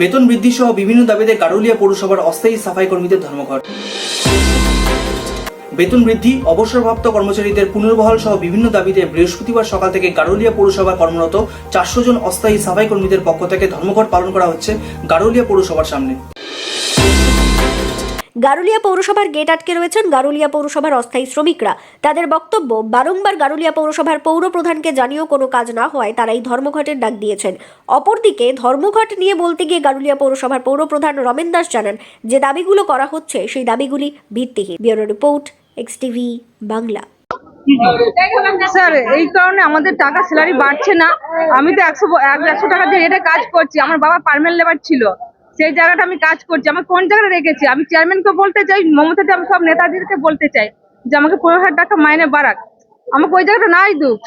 বেতন বৃদ্ধি সহ বিভিন্ন দাবিতে গারুলিয়া পৌরসভার অস্থায়ী সাফাই কর্মীদের ধর্মঘট। বেতন বৃদ্ধি, অবসরপ্রাপ্ত কর্মচারীদের পুনর্বহাল সহ বিভিন্ন দাবিতে বৃহস্পতিবার সকাল থেকে গারুলিয়া পৌরসভা কর্মরত চারশো জন অস্থায়ী সাফাই কর্মীদের পক্ষ থেকে ধর্মঘট পালন করা হচ্ছে গারুলিয়া পৌরসভার সামনে। গারুলিয়া পৌরসভার গেট আটকে রয়েছেন গারুলিয়া পৌরসভার অস্থায়ী শ্রমিকরা। তাদের বক্তব্য, বারংবার গারুলিয়া পৌরসভার পৌর প্রধানকে জানিয়েও কোনো কাজ না হওয়ায় তারা এই ধর্মঘটের ডাক দিয়েছেন। অপরদিকে ধর্মঘট নিয়ে বলতে গিয়ে গারুলিয়া পৌরসভার পৌর প্রধান রমেন দাস জানান, যে দাবিগুলো করা হচ্ছে, সেই দাবিগুলি ভিত্তিহীন। Bureau report, X TV Bangla. Sir, এই কারণে আমাদের টাকা স্যালারি বাড়ছে না। আমি তো একশো একশো টাকা দিয়ে রেটে কাজ করছি। আমার বাবা পারমানেন্ট লেবার ছিল। সেই জায়গাটা আমি কাজ করছি। আমি কোন জায়গাটা রেখেছি? আমি চেয়ারম্যানকে বলতে চাই মমতাদি আমি সব নেতাজিকে বলতে চাই যে আমাকে পনেরো হাজার টাকা মাইনে বাড়াক। আমাকে ওই জায়গাটা নাই দুঃখ।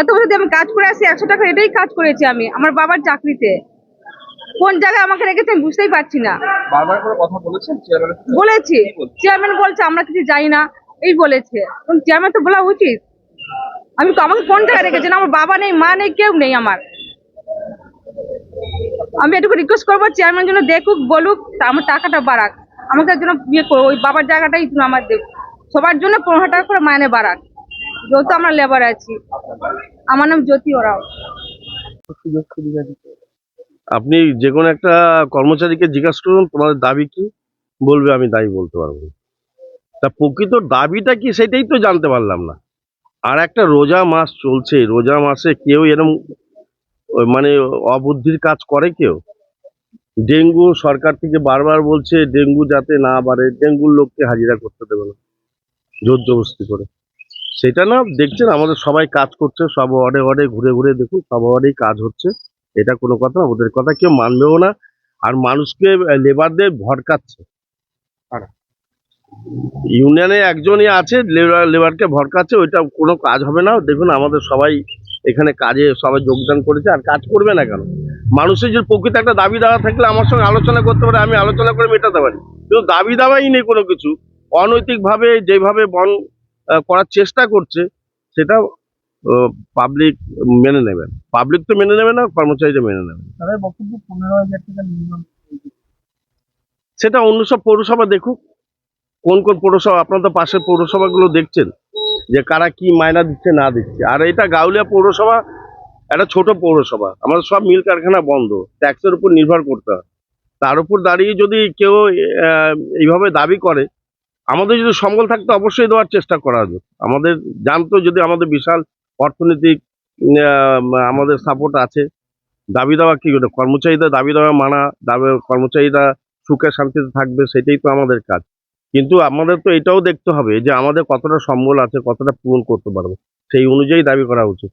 এত বছর আমি কাজ করে আসি একশো টাকা রেটেই কাজ করেছি আমি আমার বাবার চাকরিতে। কোন জায়গায় আমাকে রেখেছে আমি বুঝতেই পারছি না। বলেছি। চেয়ারম্যান বলছে আমরা কিছু জানি না এই বলেছে। চেয়ারম্যান তো বলা উচিত। আমি তো আমাকে কোন জায়গায় রেখেছেন? আমার বাবা নেই মা নেই কেউ নেই আমার। আমি এটুকু রিকোয়েস্ট করব চেয়ারম্যান যেন দেখুক, বলুক আমার টাকাটা বাড়াক। আমাকে যেন বিয়ে করো ওই বাবার জায়গাটাই যেন আমার দেখ সবার জন্য পনেরো টাকা করে মাইনে বাড়াক। যেহেতু আমরা লেবার আছি। আমার নাম জ্যোতি ওরাও। আপনি যে কোনো একটা কর্মচারীকে জিজ্ঞাসা করুন, তোমাদের দাবি কি? বলবে, আমি দাবি বলতে পারব। তা প্রকৃত দাবিটা কি, সেটাই তো জানতে পারলাম না। আর একটা রোজা মাস চলছে, রোজা মাসে কেউ ওই মানে অবুদ্ধির কাজ করে কেউ? ডেঙ্গু সরকার থেকে বারবার বলছে ডেঙ্গু যাতে না বাড়ে ডেঙ্গুর লোককে হাজিরা করতে দেবে না জোর জবরদস্তি করে। সেটা না দেখছেন আমাদের সবাই কাজ করছে সব ওয়ার্ডে ওয়ার্ডে ঘুরে ঘুরে দেখুন সব ওয়ার্ডেই কাজ হচ্ছে। এটা কোনো কথা না ওদের কথা কেউ মানবেও না। আর মানুষকে লেবারদের ভরকাচ্ছে ইউনিয়নে একজনই আছে লেবার লেবারকে ভরকাচ্ছে ওইটা কোনো কাজ হবে না। দেখুন আমাদের সবাই এখানে কাজে সবাই যোগদান করেছে আর কাজ করবে না কেন? মানুষের যে প্রকৃত একটা দাবি দাওয়া থাকলে আমার সঙ্গে আলোচনা করতে পারে আমি আলোচনা করে মেটাতে পারি। কিন্তু দাবি দাওয়াই নেই কোনো কিছু। অনৈতিকভাবে যেভাবে বন করার চেষ্টা করছে সেটা পাবলিক মেনে নেবে। পাবলিক তো মেনে নেবে না কর্মচারীরা মেনে নেবে। সেটা অন্য সব পৌরসভা দেখুক। কোন কোন পৌরসভা আপনার তো পাশের পৌরসভাগুলো দেখছেন। যে কারা কি মায়না দিচ্ছে, না দিচ্ছে। আর এটা গাউলিয়া পৌরসভা, একটা ছোট পৌরসভা। আমাদের সব মিল কারখানা বন্ধ। ট্যাক্সের উপর নির্ভর করতে হয়। তার উপর দাঁড়িয়ে যদি কেউ এইভাবে দাবি করে, আমাদের যদি সম্বল থাকতো অবশ্যই দেওয়ার চেষ্টা করা যেত আমাদের জানতো যদি আমাদের বিশাল অর্থনৈতিক আমাদের সাপোর্ট আছে, দাবি দেওয়া কি করে? কর্মচারীদের দাবি দেওয়া মানা, দাবি, কর্মচারীরা সুখে শান্তিতে থাকবে, সেটাই তো আমাদের কাজ। কিন্তু আমাদের তো এটাও দেখতে হবে যে আমাদের কতটা সম্বল আছে, কতটা পূরণ করতে পারব। সেই অনুযায়ী দাবি করা উচিত।